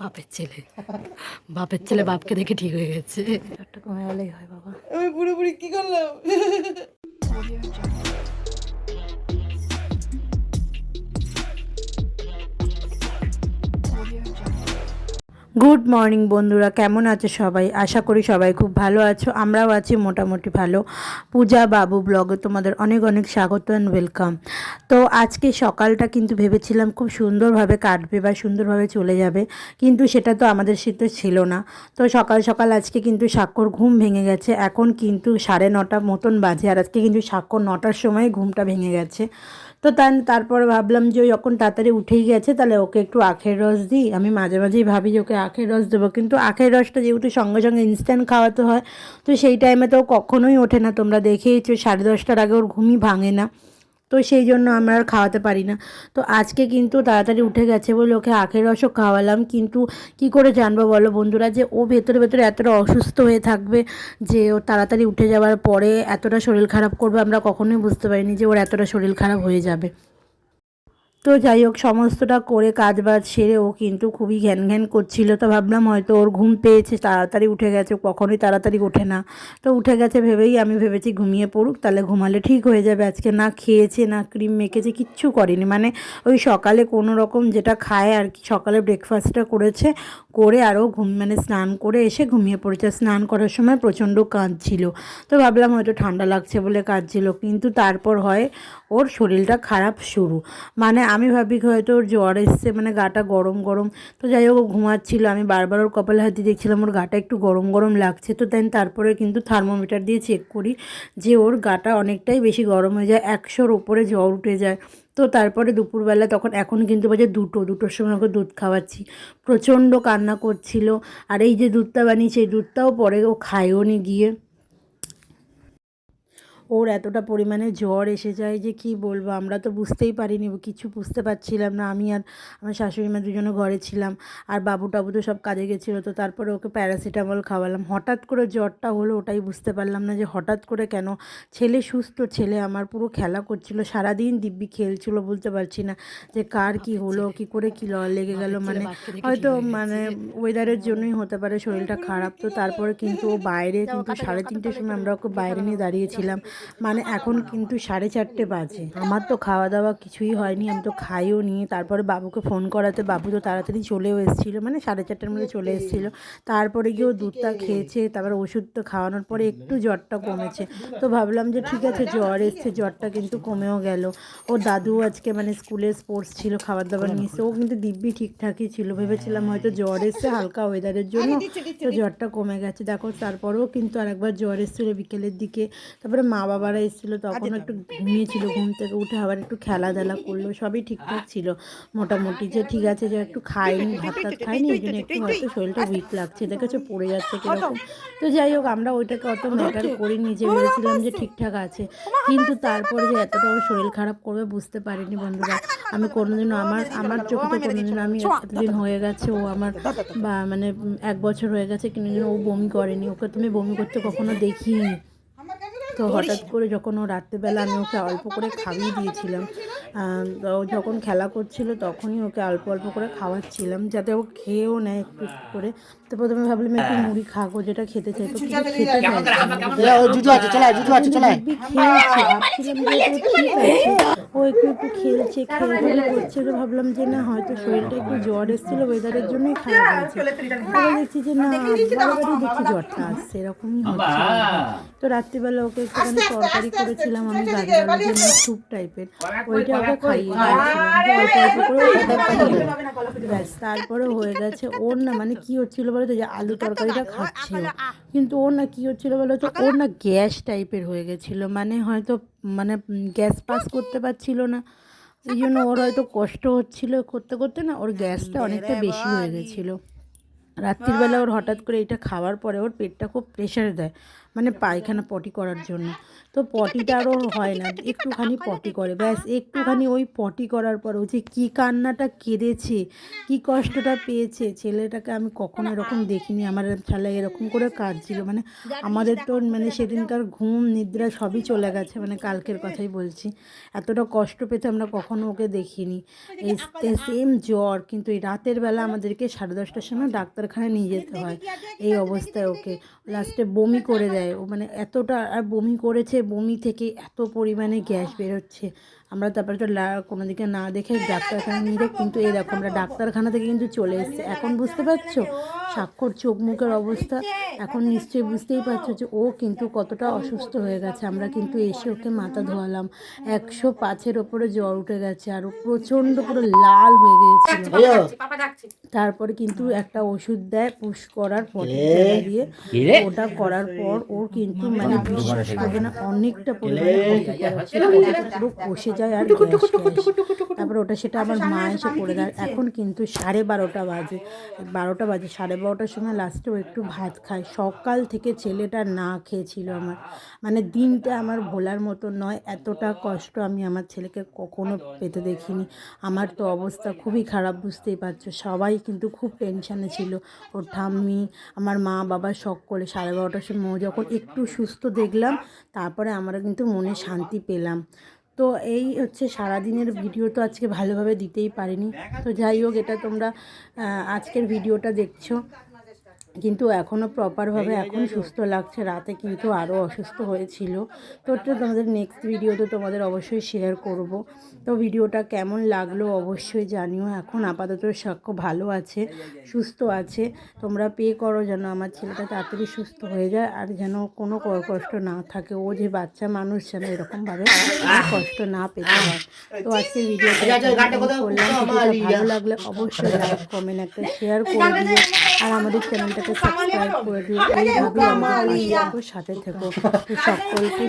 বাপের ছেলে। বাপের ছেলে বাপকে দেখে ঠিক হয়ে গেছে। একটা কমে গেলেই হয় বাবা। আমি পুরোপুরি কি করলাম? গুড মর্নিং বন্ধুরা। কেমন আছো সবাই? আশা করি সবাই খুব ভালো আছো। আমরাও আছি মোটামুটি ভালো। পূজা বাবু ব্লগে তোমাদের অনেক অনেক স্বাগত অ্যান্ড ওয়েলকাম তো আজকে সকালটা কিন্তু ভেবেছিলাম খুব সুন্দরভাবে কাটবে বা সুন্দরভাবে চলে যাবে, কিন্তু সেটা তো আমাদের শীতে ছিল না। তো সকাল সকাল আজকে কিন্তু স্বাক্ষর ঘুম ভেঙে গেছে। এখন কিন্তু সাড়ে নটা মতন বাজে, আর আজকে কিন্তু স্বাক্ষর নটার সময় ঘুমটা ভেঙে গেছে। তো তারপর তারপরে ভাবলাম যে যখন তাড়াতাড়ি উঠেই গেছে, তাহলে ওকে একটু আখের রস দিই। আমি মাঝে মাঝেই ভাবি যে ওকে আখের রস দেবো, কিন্তু আখের রসটা যেহেতু সঙ্গে সঙ্গে ইনস্ট্যান্ট খাওয়াতে হয়, তো সেই টাইমে তো কখনোই ওঠে না। তোমরা দেখেইছো, সাড়ে দশটার আগে ওর ঘুমই ভাঙে না। তো সেই জন্য আমরা আর খাওয়াতে পারি না। তো আজকে কিন্তু তাড়াতাড়ি উঠে গেছে বলে ওকে আখের রসও খাওয়ালাম। কিন্তু কি করে জানব বলো বন্ধুরা যে ও ভেতরে ভেতরে এতটা অসুস্থ হয়ে থাকবে যে ও তাড়াতাড়ি উঠে যাওয়ার পরে এতটা শরীর খারাপ করবে আমরা কখনোই বুঝতে পারিনি যে ওর এতটা শরীর খারাপ হয়ে যাবে। তো যাই হোক, সমস্তটা করে কাজ বাজ সেরে ও কিন্তু খুবই ঘ্যান ঘ্যান করছিল। তো ভাবলাম হয়তো ওর ঘুম পেয়েছে, তাড়াতাড়ি উঠে গেছে, কখনোই তাড়াতাড়ি ওঠে না। তো উঠে গেছে ভেবেই আমি ভেবেছি ঘুমিয়ে পড়ুক, তাহলে ঘুমালে ঠিক হয়ে যাবে। আজকে না খেয়েছে, না ক্রিম মেখেছে, কিচ্ছু করেনি। মানে ওই সকালে কোনো রকম যেটা খায় আর কি, সকালে ব্রেকফাস্টটা করেছে, করে আরও ঘুম মানে স্নান করে এসে ঘুমিয়ে পড়েছে। স্নান করার সময় প্রচণ্ড কাঁদছিল। তো ভাবলাম হয়তো ঠান্ডা লাগছে বলে কাঁদছিল। কিন্তু তারপর হয় ওর শরীরটা খারাপ শুরু। মানে আমি ভাবি হয়তো ওর জ্বর এসছে মানে গাটা গরম গরম। তো যাই হোক ঘুমাচ্ছিল। আমি বারবার ওর কপালে হাত দেখছিলাম ওর গাটা একটু গরম গরম লাগছে। তো দেন তারপরে কিন্তু থার্মোমিটার দিয়ে চেক করি যে ওর গাটা অনেকটাই বেশি গরম হয়ে যায়, একশোর ওপরে জ্বর উঠে যায়। তো তারপরে দুপুরবেলা তখন, এখন কিন্তু বাজে দুটো, দুটোর সময় ওকে দুধ খাওয়াচ্ছি। প্রচণ্ড কান্না করছিল। আর এই যে দুধটা বানিয়েছে, এই দুধটাও পরে ও খায়ও নি গিয়ে। ওর এতটা পরিমাণে জ্বর এসে যায় যে কি বলব? আমরা তো বুঝতেই পারিনি কিছু বুঝতে পারছিলাম না। আমি আর আমার শাশুড়ি মা দুজনে ঘরে ছিলাম আর বাবু টাবু তো সব কাজে গেছিল তো তারপরে ওকে প্যারাসিটামল খাওয়ালাম। হঠাৎ করে জ্বরটা হলো ওটাই বুঝতে পারলাম না যে হঠাৎ করে কেন? ছেলে সুস্থ ছেলে আমার পুরো খেলা করছিল সারাদিন দিব্যি খেলছিল বলতে পারছি না যে কার কি হলো কি করে কি ল লেগে গেল? মানে হয়তো মানে ওয়েদারের জন্যই হতে পারে শরীরটা খারাপ তো তারপরে কিন্তু ও বাইরে কিন্তু সাড়ে তিনটের সময় আমরা ওকে বাইরে নিয়ে দাঁড়িয়েছিলাম। মানে এখন কিন্তু সাড়ে চারটে বাজে। আমার তো খাওয়া দাওয়া কিছুই হয়নি আমি তো খাইও নি। তারপরে বাবুকে ফোন করাতে বাবু তো তাড়াতাড়ি চলেও এসেছিল মানে সাড়ে চারটের মধ্যে চলে এসেছিল। তারপরে গিয়েও দুধটা খেয়েছে তারপরে ওষুধ তো খাওয়ানোর পরে একটু জ্বরটা কমেছে। তো ভাবলাম যে ঠিক আছে জ্বর এসছে জ্বরটা কিন্তু কমেও গেল। ওর দাদু আজকে মানে স্কুলে স্পোর্টস ছিল খাবার দাবার নিয়েছে। ও কিন্তু দিব্যি ঠিকঠাকই ছিল ভেবেছিলাম হয়তো জ্বর এসছে হালকা ওয়েদারের জন্য তো জ্বরটা কমে গেছে। দেখো তারপরেও কিন্তু আরেকবার জ্বর এসেছিল বিকেলের দিকে। তারপরে মা বাবারা এসেছিল তখন একটু ঘুমিয়েছিল ঘুম থেকে উঠে আবার একটু খেলা খেলাধুলা করল সবই ঠিকঠাক ছিল। মোটামুটি যে ঠিক আছে যে একটু খাইনি ভাত টাত খাইনি এই জন্য একটু হয়তো শরীরটা উইক লাগছে দেখেছ পড়ে যাচ্ছে কীরকম। তো যাই হোক আমরা ওইটাকে অত ম্যাটার করিনি যে ভেবেছিলাম যে ঠিকঠাক আছে। কিন্তু তারপরে যে এতটাও শরীর খারাপ করবে বুঝতে পারিনি বন্ধুরা। আমি কোনোদিনও আমার আমার চোখে তো কোনোদিন আমি এতদিন হয়ে গেছে ও আমার বা মানে এক বছর হয়ে গেছে কিন্তু ও বমি করেনি। ওকে তুমি বমি করতে কখনো দেখিনি। তো হঠাৎ করে যখন ও রাত্রেবেলা আমি ওকে অল্প করে খাইয়ে দিয়েছিলাম ও যখন খেলা করছিল তখনই ওকে অল্প অল্প করে খাওয়াচ্ছিলাম যাতে ও খেয়েও নেয় একটু করে। তো প্রথমে ভাবলাম একটু মুড়ি খাব যেটা খেতে চাইতো কিন্তু খেতে আছে চলে আছে চলে ভাবছিলাম যে ও ঠিক আছে ও একটু একটু খেলছে খেলাধুলা করছে তো ভাবলাম যে না হয়তো শরীরটা একটু জ্বর এসেছিল ওয়েদারের জন্যই খারাপ হয়েছে তারপর দেখছি যে না বারবারই দেখছি জ্বরটা আসছে এরকমই হচ্ছে তো রাত্রিবেলা ওকে একটুখানি তরকারি করেছিলাম আমি আলু মানে স্যুপ টাইপের ওইটা ওকে খাইয়ে দিয়েছিলাম অল্প অল্প করে ব্যাস তারপরে হয়ে গেছে ওর না মানে কি হচ্ছিল বলো তো যে আলু তরকারিটা খাচ্ছিল কিন্তু ওর না কী হচ্ছিল বলো তো ওর না গ্যাস টাইপের হয়ে গেছিল মানে হয়তো মানে গ্যাস পাস করতে পারছিল না। এই জন্য ওর হয়তো কষ্ট হচ্ছিল করতে করতে না ওর গ্যাসটা অনেকটা বেশি হয়ে গেছিল। রাত্রিবেলা ওর হঠাৎ করে এটা খাওয়ার পরে ওর পেটটা খুব প্রেশার দেয়। মানে পায়খানা পটি করার জন্য। তো পটিটা আরও হয় না, একটুখানি পটি করে। ব্যাস, একটুখানি ওই পটি করার পর ও যে কী কান্নাটা কেঁদেছে, কী কষ্টটা পেয়েছে, ছেলেটাকে আমি কখনো এরকম দেখিনি। আমার ছেলে এরকম করে কাঁদছিল। মানে আমাদের তো মানে সেদিনকার ঘুম, নিদ্রা সবই চলে গেছে। মানে কালকের কথাই বলছি। এতটা কষ্ট পেতে আমরা কখনো ওকে দেখিনি। এই সেম জ্বর, কিন্তু এই রাতের বেলা আমাদেরকে সাড়ে দশটার সময় ডাক্তারখানায় নিয়ে যেতে হয়। এই অবস্থায় ওকে লাস্টে বমি করে দেয়। ও মানে এতটা আর বমি করেছে বমি থেকে এত পরিমাণে গ্যাস বেরোচ্ছে। আমরা তারপরে তো লা- কোনো দিকে না দেখে ডাক্তারখানা নিয়ে যাই কিন্তু এই দেখো আমরা ডাক্তারখানা থেকে কিন্তু চলে এসেছি এখন বুঝতে পারছ স্বাক্ষর চোখ মুখের অবস্থা এখন নিশ্চয়ই বুঝতেই পারছ যে ও কিন্তু কতটা অসুস্থ হয়ে গেছে আমরা কিন্তু এসে ওকে মাথা ধোয়ালাম একশো পাঁচের ওপরে জ্বর উঠে গেছে আর ও প্রচণ্ড পুরো লাল হয়ে গিয়েছিল তারপরে কিন্তু একটা ওষুধ দেয় পুশ করার পটি দিয়ে ওটা করার পর ওর কিন্তু মানে বিশ্বাস করবে না অনেকটা পরিমাণে পুরো কষে যায় আর। তারপরে ওটা সেটা আমার মা এসে করে দেয়। এখন কিন্তু সাড়ে বারোটা বাজে। বারোটা বাজে সাড়ে বারোটার সময় লাস্টে ও একটু ভাত খায়। সকাল থেকে ছেলেটা না খেয়েছিল আমার। মানে দিনটা আমার ভোলার মতো নয় এতটা কষ্ট আমি আমার ছেলেকে কখনো পেতে দেখিনি। আমার তো অবস্থা খুবই খারাপ বুঝতেই পারছ। সবাই কিন্তু খুব টেনশানে ছিল। ওর ঠাম্মি আমার মা বাবা সকলে সাড়ে বারোটার সময় ও যখন একটু সুস্থ দেখলাম তারপরে আমরা কিন্তু মনে শান্তি পেলাম। তো এই হচ্ছে সারাদিনের ভিডিও তো আজকে ভালোভাবে দিতেই পারিনি। তো যাই হোক, এটা তোমরা আজকের ভিডিওটা দেখছ। কিন্তু এখনও প্রপারভাবে এখন সুস্থ লাগছে। রাতে কিন্তু আরও অসুস্থ হয়েছিল। তো তোমাদের নেক্সট ভিডিওতে তোমাদের অবশ্যই শেয়ার করব। তো ভিডিওটা কেমন লাগল অবশ্যই জানিও। এখন আপাতত সাক্ষ্য ভালো আছে সুস্থ আছে। তোমরা পে করো যেন আমার ছেলেটা তাড়াতাড়ি সুস্থ হয়ে যায় আর যেন কোনো কষ্ট না থাকে। ও যে বাচ্চা মানুষ যেন এরকমভাবে কষ্ট না পেতে হয়। তো আজকে ভিডিওটা এখানেই করলাম। ভিডিওটা ভালো লাগলে অবশ্যই লাইক কমেন্ট একটা শেয়ার করে দিও। আর আমাদের চ্যানেলটাকে সাবস্ক্রাইব করে দিও। এইভাবে আমাদের সাথে থেকো। সকলকে